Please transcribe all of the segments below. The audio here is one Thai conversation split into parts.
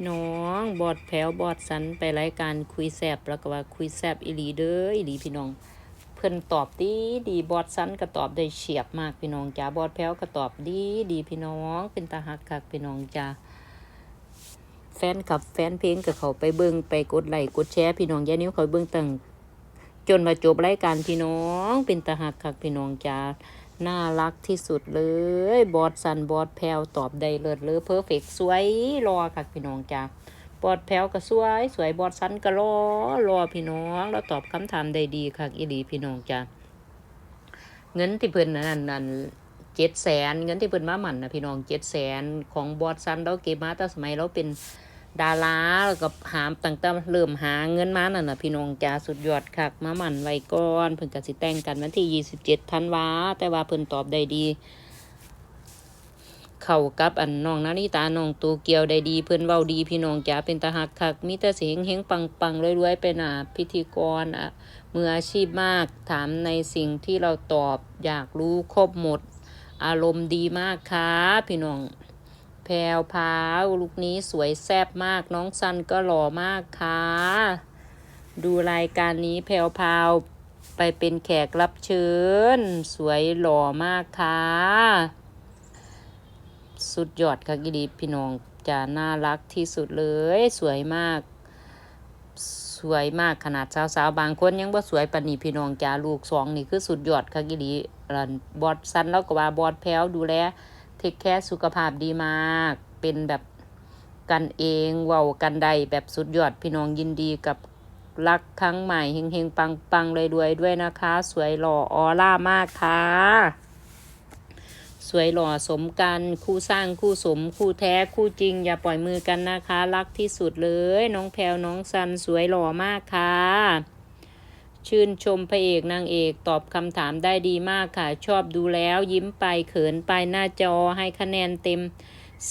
พี่น้อง บอดแผวบอดสันไปรายการคุยแซบแล้วก็ว่าคุยแซบอีหลีเด้ออีหลีพี่น้อง เพิ่อนตอบดีดีบอดสันก็ตอบได้เฉียบมากพี่น้องจ้าบอดแผวก็ตอบดีดีพี่น้อง เป็นตาหักคักพี่น้องจ้าแฟนคลับแฟนเพลงก็เขาไปเบิ่งไปกดไลค์กดแชร์พี่น้องอย่านิ้วเขาเบิ่งตั้งจนมาจบรายการพี่น้อง เป็นตาหักคักพี่น้องจ้า น่ารักที่สุดเลย บอดสันบอดแพลวตอบได้เลิศเลยเพอร์เฟกสวยรอค่ะพี่น้องจ้าบอดแพลวก็สวย สวยบอดสันก็รอรอพี่น้อง แล้วตอบคำถามได้ดีค่ะอีหลีพี่น้องจ้าเงินที่เพิ่นนั่นนั่นเจ็ดแสนเงินที่เพิ่นมาหมันนะพี่น้องเจ็ดแสนของบอดสันเราเก็บมาตั้งสมัยเราเป็น ดาราแล้วก็หามตั้งแต่เริ่มหาเงินมานั่นน่ะพี่น้องจ้าสุดยอดคักมาหมันไว้ก่อนเพิ่นก็สิแต่งกันวันที่ยี่สิบเจ็ดธันวาแต่ว่าเพิ่นตอบได้ดี เข้ากับอันน้องนาริตาน้องตูเกียวได้ดี เพิ่นเว้าดีพี่น้องจ๋าเป็นตาหักคักมีแต่เสียงเฮงปังปังๆรวยๆไปหนาพิธีกรอะมืออาชีพมากถามในสิ่งที่เราตอบอยากรู้ครบหมด อารมณ์ดีมากค่ะพี่น้อง พรวพาวลูกนี้สวยแซ่บมากน้องซันก็หล่อมากค่ะ ดูรายการนี้แพรวพาวไปเป็นแขกรับเชิญ สวยหล่อมากค่ะ สุดยอดค่ะกิดีพี่น้องจะน่ารักที่สุดเลย สวยมาก สวยมากขนาดสาวๆบางคนยังบ่สวยปานนี้พี่น้องจ้าลูกสองนี่คือสุดยอดค่ะกิดีรันบอดสันแล้วก็ว่าบอดแพ้วดูแล เทคแคร์สุขภาพดีมาก เป็นแบบกันเองเว้ากันใดแบบสุดยอดพี่น้องยินดีกับรักครั้งใหม่เฮงๆ ปังๆเลยด้วยด้วยนะคะ สวยหล่อออร่ามากค่ะ สวยหล่อสมกัน คู่สร้างคู่สม คู่แท้คู่จริง อย่าปล่อยมือกันนะคะ รักที่สุดเลย น้องแพลวน้องซันสวยหล่อมากค่ะ ชื่นชมพระเอกนางเอกตอบคำถามได้ดีมากค่ะ ชอบดูแล้วยิ้มไปเขินไปหน้าจอให้คะแนนเต็ม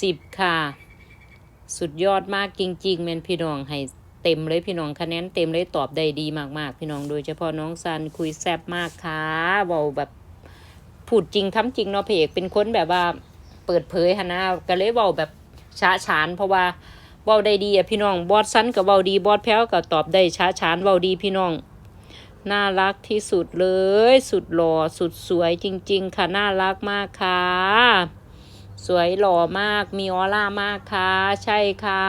สิบค่ะ สุดยอดมากจริงๆแมนพี่น้องให้เต็มเลยพี่น้องคะแนนเต็มเลยตอบได้ดีมากๆ พี่น้องโดยเฉพาะน้องซันคุยแซบมากค่ะเบาแบบพูดจริงทำจริงเนาะเพเอกเป็นคนแบบว่าเปิดเผยฮะนะก็เลยเว้าแบบช้าฉานเพราะว่าเว้าได้ดีอะพี่น้องบอสซันก็เว้าดีบอสแพ้วก็ตอบได้ช้าฉานเว้าดีพี่น้อง น่ารักที่สุดเลย สุดหล่อสุดสวยจริง ๆ ค่ะ น่ารักมากค่ะ สวยหล่อมาก มีออร่ามากค่ะ ใช่ค่ะ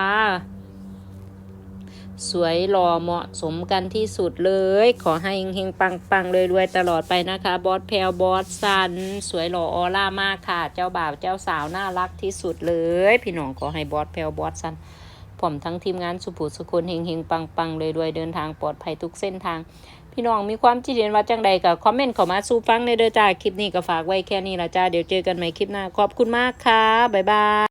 สวยหล่อเหมาะสมกันที่สุดเลย ขอให้เฮงๆปังๆเลยรวยตลอดไปนะคะ บอสแพลวบอสซัน สวยหล่อออร่ามากค่ะ เจ้าบ่าวเจ้าสาวน่ารักที่สุดเลย พี่น้องขอให้บอสแพลวบอสซันผมทั้งทีมงานสุภูสุคนเฮงๆปังๆเลยรวยเดินทางปลอดภัยทุกเส้นทาง พี่น้องมีความคิดเห็นว่าจังใดก็คอมเมนต์เข้ามาสู้ฟังในเด้อจ้าคลิปนี้ก็ฝากไว้แค่นี้ละจ้าเดี๋ยวเจอกันใหม่คลิปหน้าขอบคุณมากค่ะบ๊ายบาย